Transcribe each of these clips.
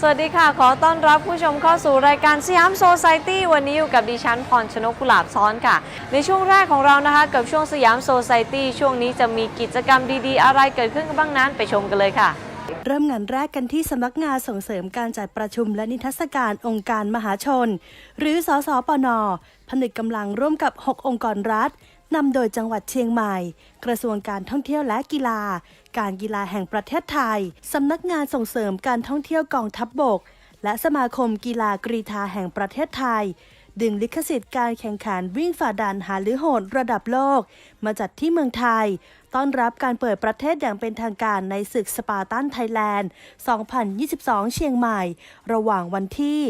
สวัสดีค่ะ ขอต้อนรับผู้ชมเข้าสู่รายการสยามโซไซตี้วันนี้อยู่กับดิฉันพรชนกกุหลาบซ้อนค่ะ ในช่วงแรกของเรานะคะ กับช่วงสยามโซไซตี้ช่วงนี้จะมีกิจกรรมดีๆ อะไรเกิดขึ้นกันบ้างนั้นไปชมกันเลยค่ะ เริ่มงานแรกกันที่สำนักงานส่งเสริมการจัดประชุมและนิทรรศการองค์การมหาชน หรือสสปนผนึกกำลังร่วมกับ 6 องค์กรรัฐ นำโดยจังหวัดเชียงใหม่ กระทรวงการท่องเที่ยวและกีฬา การกีฬาแห่งประเทศไทย สำนักงานส่งเสริมการท่องเที่ยวกองทัพบบก และสมาคมกีฬากรีธาแห่งประเทศไทย ดึงลิขสิทธิ์การแข่งขันวิ่งฝ่าด่านหาหรือโหดระดับโลก มาจัดที่เมืองไทย ต้อนรับการเปิดประเทศอย่างเป็นทางการในศึกสปาร์ตันไทยแลนด์ 2022 เชียงใหม่ ระหว่างวันที่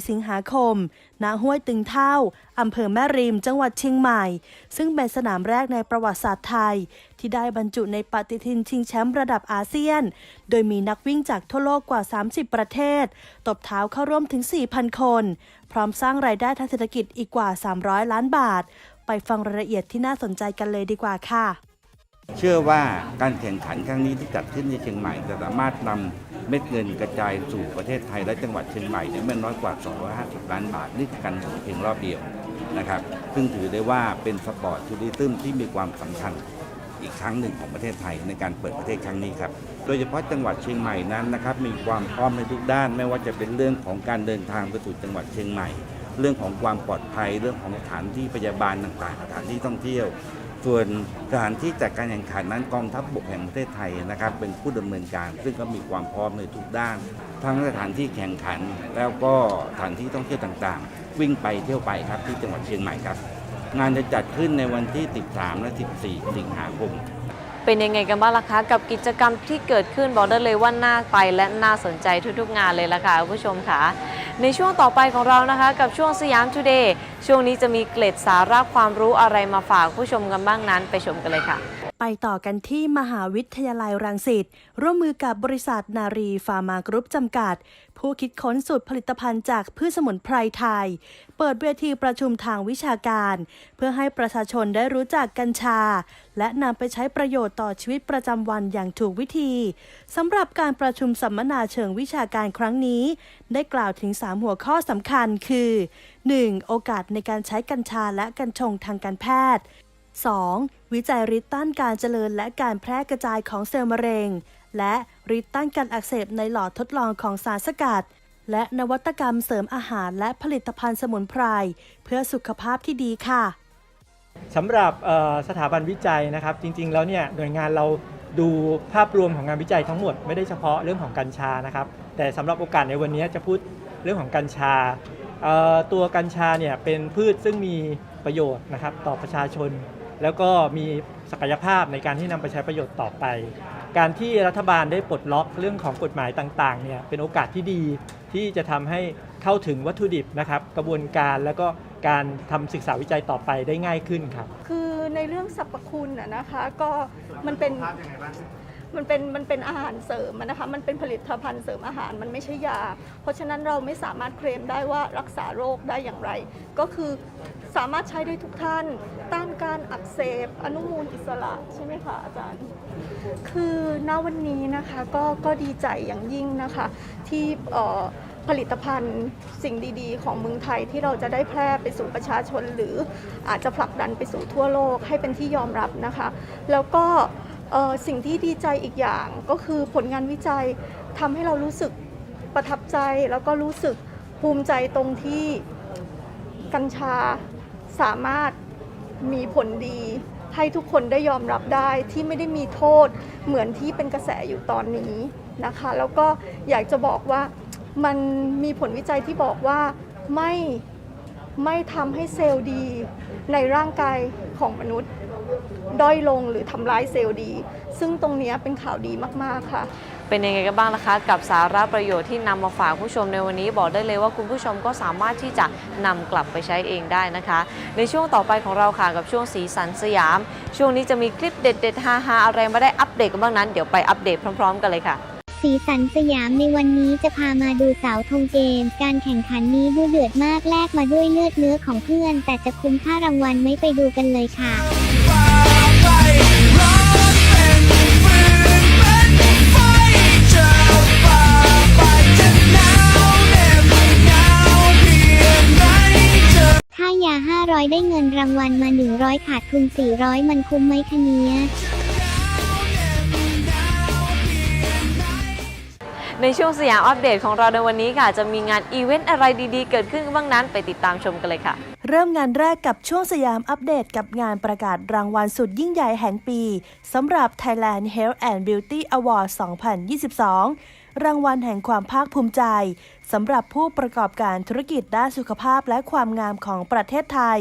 12-14 สิงหาคม ณ ห้วยตึงเท่า อำเภอแม่ริม จังหวัดเชียงใหม่ ซึ่งเป็นสนามแรกในประวัติศาสตร์ไทย ที่ได้บรรจุในปฏิทินชิงแชมป์ระดับอาเซียน โดยมีนักวิ่งจากทั่วโลกกว่า 30 ประเทศ ตบเท้าเข้าร่วมถึง 4,000 คน พร้อมสร้างรายได้ทางเศรษฐกิจอีกกว่า 300 ล้านบาท ไปฟังรายละเอียดที่น่าสนใจกันเลยดีกว่าค่ะ เชื่อว่าการแข่งขันครั้งนี้ที่จัดขึ้นในเชียงใหม่จะสามารถนำเม็ดเงินกระจายสู่ประเทศไทยและจังหวัดเชียงใหม่เนี่ยไม่น้อยกว่า 250 ล้านบาทนี่คือการแข่งเพียงรอบเดียวนะครับ ซึ่งถือได้ว่าเป็นสปอร์ตทูริซึมที่มีความสำคัญอีกครั้งหนึ่งของประเทศไทยในการเปิดประเทศครั้งนี้ครับ โดยเฉพาะจังหวัดเชียงใหม่นั้นนะครับมีความพร้อมในทุกด้าน ไม่ว่าจะเป็นเรื่องของการเดินทางไปสู่จังหวัดเชียงใหม่ เรื่องของความปลอดภัย เรื่องของสถานที่พยาบาลต่างๆ สถานที่ท่องเที่ยว ส่วนสถานที่จัดการแข่งขันนั้นกองทัพบกแห่งประเทศไทยนะครับ เป็นผู้ดำเนินการ ซึ่งก็มีความพร้อมในทุกด้าน ทั้งสถานที่แข่งขัน แล้วก็สถานที่ท่องเที่ยวต่างๆ วิ่งไปเที่ยวไปครับที่จังหวัดเชียงใหม่ครับ งานจะจัดขึ้นในวันที่ 13 และ 14 สิงหาคม เป็นยังไงกันบ้างล่ะคะกับกิจกรรมที่เกิดขึ้นบอกได้เลยว่าน่าไปและน่าสนใจทุกๆงานเลยล่ะค่ะคุณผู้ชมค่ะ ในช่วงต่อไปของเรานะคะ กับช่วงสยามทูเดย์ช่วงนี้จะมีเกล็ดสาระความรู้อะไรมาฝากผู้ชมกันบ้างนั้นไปชมกันเลยค่ะ ไปต่อกันที่มหาวิทยาลัยรังสิตร่วมมือกับบริษัทนารีฟาร์มากรุ๊ปจำกัด ผู้คิดค้นสูตรผลิตภัณฑ์จากพืชสมุนไพรไทย เปิดเวทีประชุมทางวิชาการ เพื่อให้ประชาชนได้รู้จักกัญชา และนำไปใช้ประโยชน์ต่อชีวิตประจำวันอย่างถูกวิธีสำหรับการประชุมสัมมนาเชิงวิชาการครั้งนี้ ได้กล่าวถึง 3 หัวข้อสำคัญคือ 1. โอกาสในการใช้กัญชาและกัญชงทางการแพทย์ 2. วิจัยฤทธิ์ต้านการเจริญและการแพร่กระจายของเซลล์มะเร็ง และฤทธิ์ต้านการอักเสบในหลอดทดลองของสารสกัด และนวัตกรรมเสริมอาหารและผลิตภัณฑ์สมุนไพร เพื่อสุขภาพที่ดีค่ะสำหรับสถาบันวิจัยนะครับ จริง ๆ แล้วเนี่ยหน่วยงานเราดูภาพรวมของงานวิจัยทั้งหมดไม่ได้เฉพาะเรื่องของกัญชานะครับ แต่สำหรับโอกาสในวันนี้จะพูดเรื่องของกัญชา ตัวกัญชาเนี่ยเป็นพืชซึ่งมีประโยชน์นะครับต่อประชาชน แล้วก็มีศักยภาพในการที่นำไปใช้ประโยชน์ต่อไป การที่รัฐบาลได้ปลดล็อกเรื่องของกฎหมายต่างๆเนี่ยเป็นโอกาสที่ดีที่จะทำให้เข้าถึงวัตถุดิบนะครับ กระบวนการแล้วก็การทำศึกษาวิจัยต่อไปได้ง่ายขึ้นครับ คือในเรื่องสรรพคุณนะนะคะก็มันเป็นมันเป็นมันเป็นอาหารเสริมอะนะคะมันเป็นผลิตภัณฑ์เสริมอาหารมันไม่ใช่ยา เพราะฉะนั้นเราไม่สามารถเคลมได้ว่ารักษาโรคได้อย่างไร ก็คือ สามารถใช้ได้ทุกท่าน ต้านการอักเสบ อนุมูลอิสระใช่ไหมคะอาจารย์ คือณวันนี้นะคะก็ก็ดีใจอย่างยิ่งนะคะ ที่ผลิตภัณฑ์สิ่งดีๆ ของเมืองไทยที่เราจะได้แพร่ไปสู่ประชาชน หรืออาจจะผลักดันไปสู่ทั่วโลกให้เป็นที่ยอมรับนะคะ แล้วก็สิ่งที่ดีใจอีกอย่างก็คือผลงานวิจัยทำให้เรารู้สึกประทับใจแล้วก็รู้สึกภูมิใจตรงที่กัญชา สามารถมีผลดี ให้ทุกคนได้ยอมรับได้ที่ไม่ได้มีโทษเหมือนที่เป็นกระแสอยู่ตอนนี้นะคะ แล้วก็อยากจะบอกว่ามันมีผลวิจัยที่บอกว่าไม่ไม่ทำให้เซลล์ดีในร่างกายของมนุษย์ ด้อยลงหรือทำร้ายเซลล์ดี ซึ่งตรงนี้เป็นข่าวดีมาก ๆ ค่ะ เป็นยังไงกันบ้างนะคะ กับสาระประโยชน์ที่นำมาฝากผู้ชมในวันนี้บอกได้เลยว่าคุณผู้ชมก็สามารถที่จะนำกลับไปใช้เองได้นะคะ ในช่วงต่อไปของเราค่ะกับช่วงสีสันสยาม ช่วงนี้จะมีคลิปเด็ดๆฮาๆอะไรมาได้อัปเดตกันบ้างนั้น เดี๋ยวไปอัปเดตพร้อม ๆ กันเลยค่ะ สีสันสยามในวันนี้จะพามาดูเสาธงเกม การแข่งขันนี้ดูเดือดมากแลกมาด้วยเลือดเนื้อของเพื่อน แต่จะคุ้มค่ารางวัลไม่ไปดูกันเลยค่ะถ้ายา 500 ได้เงินรางวัลมา 100 ขาดทุน 400 มันคุ้มไหมคะเนี้ย ในช่วงสยามอัปเดตของเราในวันนี้ค่ะ จะมีงานอีเวนต์อะไรดีๆ เกิดขึ้นบ้างนั้นไปติดตามชมกันเลยค่ะ เริ่มงานแรกกับช่วงสยามอัปเดตกับงานประกาศรางวัลสุดยิ่งใหญ่แห่งปีสำหรับ Thailand Health and Beauty Award 2022 รางวัลแห่งความภาคภูมิใจ สำหรับผู้ประกอบการธุรกิจด้านสุขภาพและความงามของประเทศไทย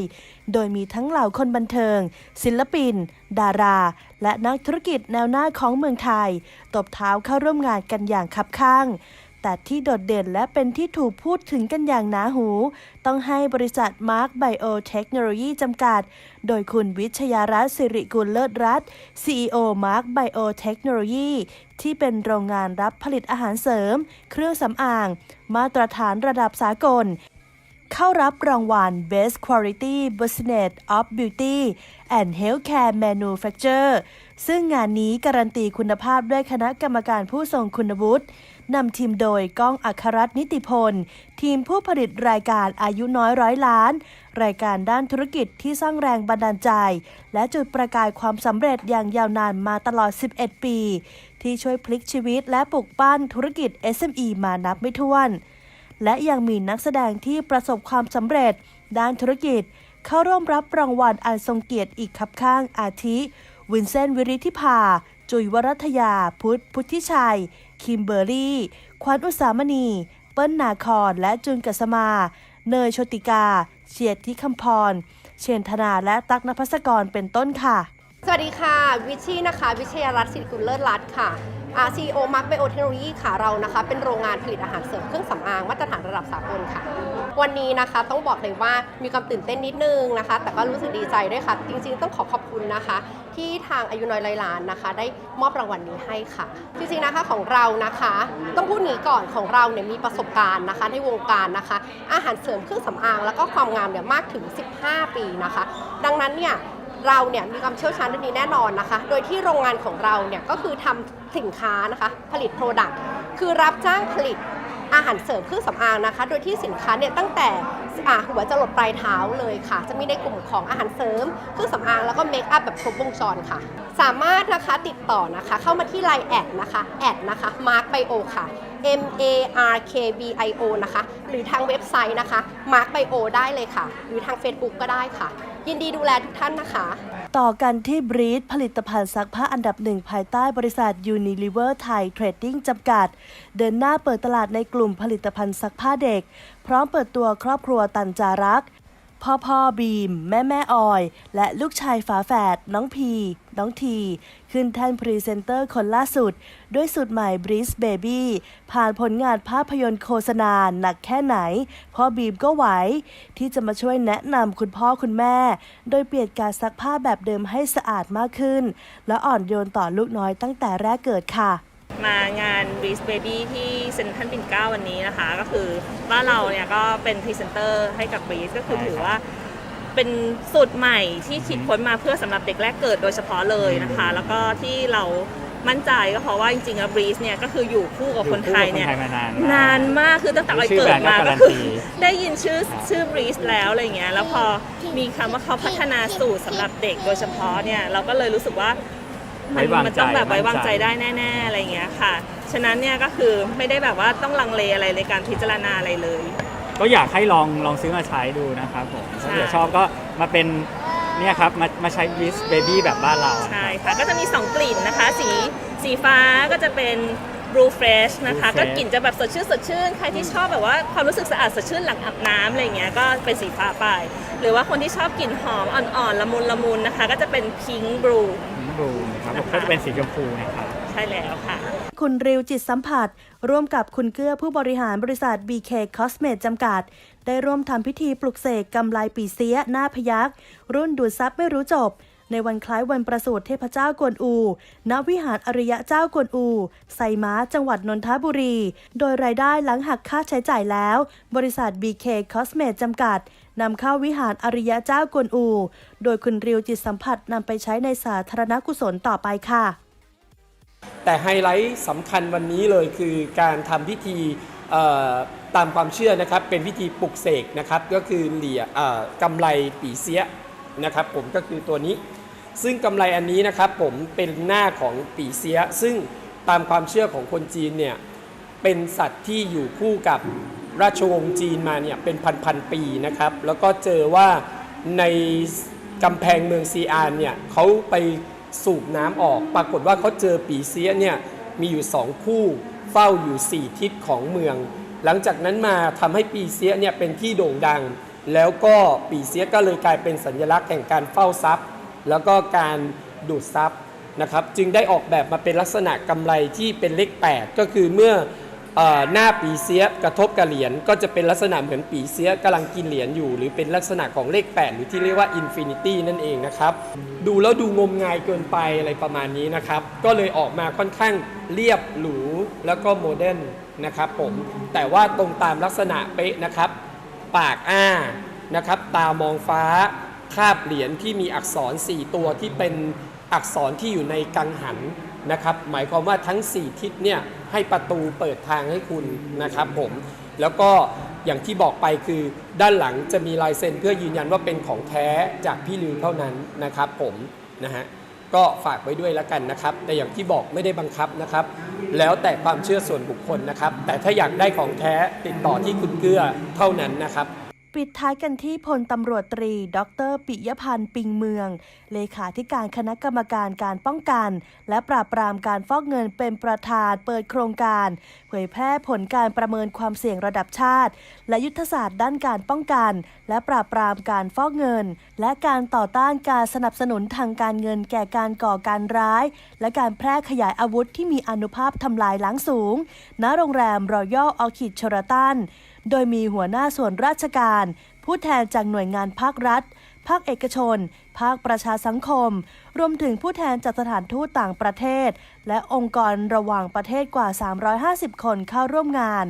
โดยมีทั้งเหล่าคนบันเทิง ศิลปิน ดารา และนักธุรกิจแนวหน้าของเมืองไทย ตบเท้าเข้าร่วมงานกันอย่างคับข้าง แต่ที่โดดเด่นและเป็นที่ถูกพูดถึงกันอย่างหนาหู ต้องให้บริษัท Mark Biotechnology จำกัด โดยคุณวิชยารัตน์สิริกุลเลิศรัตน์ CEO Mark Biotechnology ที่เป็นโรงงานรับผลิตอาหารเสริม เครื่องสำอาง มาตรฐานระดับสากล เข้ารับรางวัล Best Quality Business of Beauty and Healthcare Manufacturer ซึ่งงานนี้การันตีคุณภาพด้วยคณะกรรมการผู้ทรงคุณวุฒินำทีมโดยก้องอัครรัตน์นิติพล ทีมผู้ผลิตรายการอายุน้อยร้อยล้าน รายการด้านธุรกิจที่สร้างแรงบันดาลใจ และจุดประกายความสำเร็จอย่างยาวนานมาตลอด 11 ปี ที่ช่วยพลิกชีวิตและปลุกปั้นธุรกิจ SME มานับไม่ถ้วน และยังมีนักแสดงที่ประสบความสำเร็จ ด้านธุรกิจ เข้าร่วมรับรางวัลอันทรงเกียรติอีกคับข้างอาทิ วินเซนต์วิริธิภา จุยวรัตยา พุทธพุทธิชัย คิมเบอร์รี่ ควันอุสามณี เปิ้ลนาคอน และจุนกัสมา เนยโชติกาเฉียดทิคำพร เชนธนาและตักนภัสกรเป็นต้นค่ะ สวัสดีค่ะ วิชี่นะคะ วิชยรัตน์สิริกุลเลิศรัตน์ค่ะ อาซีโอมาร์คไบโอเทคโนโลยีค่ะเรานะคะเป็นโรงงานผลิตอาหารเสริมเครื่องสำอางมาตรฐานระดับสากลค่ะ วันนี้นะคะต้องบอกเลยว่ามีความตื่นเต้นนิดนึงนะคะ แต่ก็รู้สึกดีใจด้วยค่ะ จริงๆ ต้องขอขอบคุณนะคะ ที่ทางอายุน้อยไรลานนะคะ ได้มอบรางวัลนี้ให้ค่ะ จริงๆนะคะของเรานะคะ ต้องพูดงี้ก่อนของเราเนี่ยมีประสบการณ์นะคะ ในวงการนะคะ อาหารเสริมเครื่องสำอาง แล้วก็ความงามเนี่ยมากถึง 15 ปีนะคะ ดังนั้นเนี่ย เราเนี่ยมีความเชี่ยวชาญเรื่องนี้แน่นอนนะคะ โดยที่โรงงานของเราเนี่ยก็คือทำสินค้านะคะผลิตโปรดักต์คือรับจ้างผลิตอาหารเสริมเครื่องสำอางนะคะ โดยที่สินค้าเนี่ยตั้งแต่อาหัวจรดปลายเท้าเลยค่ะ จะมีในกลุ่มของอาหารเสริมเครื่องสำอางแล้วก็เมคอัพแบบครบวงจรค่ะ สามารถนะคะติดต่อนะคะ เข้ามาที่ไลน์แอดนะคะแอดนะคะ Mark Bio ค่ะ M A R K B I O นะคะ หรือทางเว็บไซต์นะคะ Mark Bio ได้เลยค่ะ หรือทาง Facebook ก็ได้ค่ะ ยินดีดูแลทุกท่านนะคะ ต่อกันที่บรีดผลิตภัณฑ์ซักผ้าอันดับหนึ่งภายใต้บริษัท Unilever Thai Trading จำกัด เดินหน้าเปิดตลาดในกลุ่มผลิตภัณฑ์ซักผ้าเด็ก พร้อมเปิดตัวครอบครัวตันจารัก พ่อพ่อบีม แม่แม่ออย และลูกชายฝาแฝดน้องพี น้องที ขึ้นแท่นพรีเซนเตอร์คนล่าสุด ด้วยสูตรใหม่ Breeze Baby ผ่านผลงานภาพยนตร์โฆษณาหนักแค่ไหน พ่อบีมก็ไหว ที่จะมาช่วยแนะนำคุณพ่อคุณแม่ โดยเปลี่ยนการซักผ้าแบบเดิมให้สะอาดมากขึ้น และอ่อนโยนต่อลูกน้อยตั้งแต่แรกเกิดค่ะ มางาน b r e e z Baby ที่เซ็นทรัลปิ่นเกล้าวันนี้นะคะ ก็คือบ้านเราเนี่ยก็เป็นพรีเซนเตอร์ให้กับ b r e e z ก็คือถือว่าเป็นสูตรใหม่ที่คิดค้นมาเพื่อสำหรับเด็กแรกเกิดโดยเฉพาะเลยนะคะ แล้วก็ที่เรามั่นใจก็เพราะว่าจริงๆแล้ว b r e e z เนี่ยก็คืออยู่คู่กับคนไทยเนี่ยอคู่กับคนไทยมานานนานมากคือตั้งแต่ชื่วัยอเกิแบรดนด์ก็มาการัก็นคือตีได้ยินชื่อชื่อบรีสแล้วอะไรเงี้ยแล้วพอมีคำว่าเขาพัฒนาสูตรสำหรับเด็กโดยเฉพาะเนี่ยเราก็เลยรู้สึกว่า มัไว้วางมัต้องแบบใจไว้วางใจมั่นใจได้แน่ๆอะไรเงี้ยค่ะ ฉะนั้นเนี่ยก็คือไม่ได้แบบว่าต้องลังเลอะไรในการพิจารณาอะไรเลย ก็อยากให้ลองลองซื้อมาใช้ดูนะครับผมใช่ ถ้าเกิดชอบก็มาเป็นเนี่ยครับมามาใช้วิสเบบี้แบบบ้านเรา ใช่ค่ะก็จะมี 2 กลิ่นนะคะ สีสีฟ้าก็จะเป็น Blue Fresh นะคะ Blue ก็ Fresh กลิ่นจะแบบสดชื่นสดชื่น ใครที่ชอบแบบว่าความรู้สึกสะอาดสดชื่นหลังอาบน้ำอะไรเงี้ยก็เป็นสีฟ้าไป หรือว่าคนที่ชอบกลิ่นหอมอ่อนๆละมุนละมุนนะคะ ก็จะเป็น Pink Blue บลูครับผมนะคะก็จะเป็นสีชมพูนะครับ ใช่แล้วค่ะ คุณริวจิตสัมผัส ร่วมกับคุณเกื้อผู้บริหารบริษัท BK Cosmet จำกัด ได้ร่วมทำพิธีปลุกเสกกำไลปีเสียหน้าพยักรุ่นดูดซับไม่รู้จบ ในวันคล้ายวันประสูติเทพเจ้ากวนอู ณ วิหารอริยะเจ้ากวนอู ไซม้า จังหวัดนนทบุรี โดยรายได้หลังหักค่าใช้จ่ายแล้ว บริษัท BK Cosmet จำกัดนำเข้าวิหารอริยะเจ้ากวนอู โดยคุณริวจิตสัมผัสนำไปใช้ในสาธารณกุศลต่อไปค่ะ แต่ไฮไลท์สำคัญวันนี้เลยคือการทำพิธีตามความเชื่อนะครับเป็นพิธีปลุกเสกนะครับก็คือเหรียญเอ่อกำไรปีเสียนะครับผมก็คือตัวนี้ ซึ่งกำไรอันนี้นะครับผมเป็นหน้าของปีเสีย ซึ่งตามความเชื่อของคนจีนเนี่ยเป็นสัตว์ที่อยู่คู่กับราชวงศ์จีนมาเนี่ยเป็นพันๆปีนะครับ แล้วก็เจอว่าในกำแพงเมืองซีอานเนี่ยเขาไปสูบน้ำออก ปรากฏว่าเขาเจอปีเสียเนี่ยมีอยู่สองคู่เฝ้าอยู่ 4 ทิศของเมือง หลังจากนั้นมาทำให้ปีเสียเนี่ยเป็นที่โด่งดัง แล้วก็ปีเสียก็เลยกลายเป็นสัญลักษณ์แห่งการเฝ้าทรัพย์ แล้วก็การดูดทรัพย์นะครับจึงได้ออกแบบมาเป็นลักษณะกำไรที่เป็นเลข 8 ก็คือเมื่อออหน้าปีเสียกระทบกับเหรียญก็จะเป็นลักษณะเหมือนปีเสียกำลังกินเหรียญอยู่ หรือเป็นลักษณะของเลข 8 หรือที่เรียกว่าอินฟินิตี้นั่นเองนะครับ ดูแล้วดูงมงายเกินไปอะไรประมาณนี้นะครับ ก็เลยออกมาค่อนข้างเรียบหรูแล้วก็โมเดิร์นนะครับผมแต่ว่าตรงตามลักษณะเป๊ะนะครับ ปากอ้านะครับ ตามองฟ้า คาบเหรียญที่มีอักษร 4 ตัวที่เป็นอักษรที่อยู่ในกังหันนะครับ หมายความว่าทั้ง 4 ทิศเนี่ยให้ประตูเปิดทางให้คุณนะครับผม แล้วก็อย่างที่บอกไปคือด้านหลังจะมีลายเซ็นเพื่อยืนยันว่าเป็นของแท้จากพี่ลือเท่านั้นนะครับผมนะฮะก็ฝากไว้ด้วยแล้วกันนะครับ แต่อย่างที่บอกไม่ได้บังคับนะครับ แล้วแต่ความเชื่อส่วนบุคคลนะครับ แต่ถ้าอยากได้ของแท้ติดต่อที่คุณเกื้อเท่านั้นนะครับ ปิดท้ายกันที่พลตำรวจตรี ดร ปิยพันธ์ปิงเมือง เลขาธิการคณะกรรมการการป้องกัน และปราบปรามการฟอกเงินเป็นประธานเปิดโครงการ เผยแพร่ผลการประเมินความเสี่ยงระดับชาติ และยุทธศาสตร์ด้านการป้องกัน และปราบปรามการฟอกเงิน และการต่อต้านการสนับสนุนทางการเงินแก่การก่อการร้าย และการแพร่ขยายอาวุธที่มีอนุภาพทำลายล้างสูง ณโรงแรมรอยัลออคิดชรตัน โดยมีหัวหน้าส่วนราชการ ผู้แทนจากหน่วยงานภาครัฐ ภาคเอกชน ภาคประชาสังคม รวมถึงผู้แทนจากสถานทูตต่างประเทศ และองค์กรระหว่างประเทศกว่า 350 คนเข้าร่วมงาน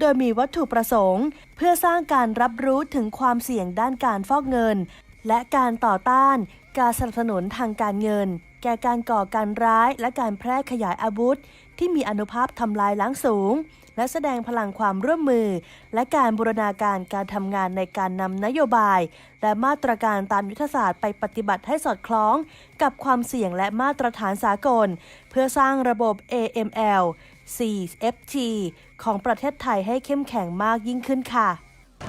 โดยมีวัตถุประสงค์ เพื่อสร้างการรับรู้ถึงความเสี่ยงด้านการฟอกเงิน และการต่อต้าน การสนับสนุนทางการเงิน แก่การก่อการร้ายและการแพร่ขยายอาวุธ ที่มีอนุภาพทำลายล้างสูง และแสดงพลังความร่วมมือ และการบูรณาการการทำงานในการนำนโยบาย และมาตรการตามยุทธศาสตร์ไปปฏิบัติให้สอดคล้อง กับความเสี่ยงและมาตรฐานสากล เพื่อสร้างระบบ AML CFT ของประเทศไทยให้เข้มแข็งมากยิ่งขึ้นค่ะ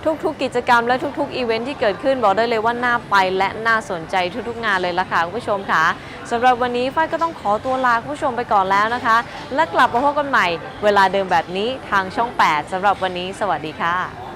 ทุกๆกิจกรรมและทุกๆอีเวนท์ที่เกิดขึ้นบอกได้เลยว่าน่าไปและน่าสนใจทุกๆงานเลยล่ะค่ะคุณผู้ชมค่ะสำหรับวันนี้ฝ้ายก็ต้องขอตัวลาคุณผู้ชมไปก่อนแล้วนะคะ และกลับมาพบกันใหม่ เวลาเดิมแบบนี้ทางช่อง 8สำหรับวันนี้ สวัสดีค่ะ